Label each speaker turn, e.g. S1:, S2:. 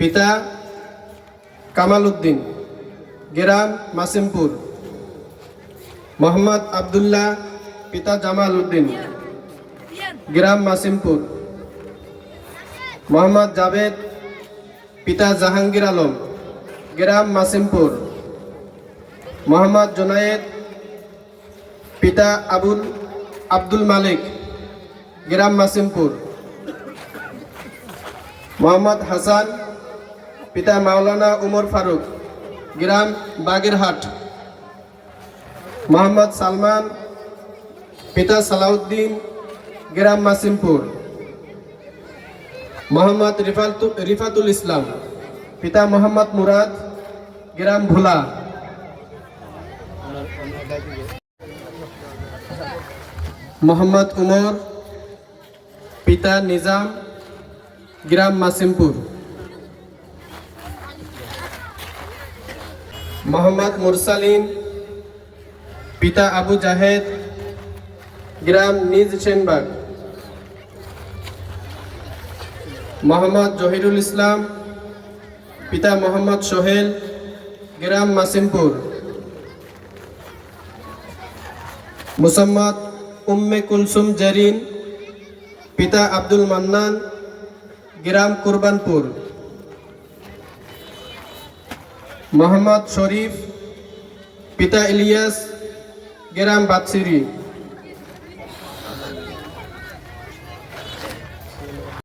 S1: পিতা কামাল উদ্দিন গ্রাম মাসিমপুর। মোহাম্মদ আবদুল্লাহ, পিতা জামাল উদ্দিন গ্রাম মাসিমপুর। মোহাম্মদ জাভেদ, পিতা জাহাঙ্গীর আলম, গ্রাম মাসিমপুর। মোহাম্মদ জোনায়েদ, পিতা আবুল, আব্দুল মালিক, গ্রাম মাসিমপুর। মোহাম্মদ হাসান পিতা মাওলানা উমর ফারুক, গ্রাম বাগেরহাট। মোহাম্মদ সালমান, পিতা সালাউদ্দিন, গ্রাম মাসিমপুর। মোহাম্মদ রিফাতু- রিফাতুল ইসলাম, পিতা মোহাম্মদ মুরাদ, গ্রাম ভোলা। মোহাম্মদ উমর, পিতা নিজাম, গ্রাম মাসিমপুর। মোহাম্মদ মুরসালিন, পিতা আবু জাহেদ, গ্রাম নিজ সেনবাগ। মোহাম্মদ জহিরুল ইসলাম, পিতা মোহাম্মদ সোহেল, গ্রাম মাসিমপুর। মুসাম্মদ উম্মে কুলসুম জারিন, পিতা আব্দুল মান্নান, গ্রাম কুরবানপুর। মোহাম্মদ শরীফ পিতা ইলিয়াস গেরাম বাদশিরি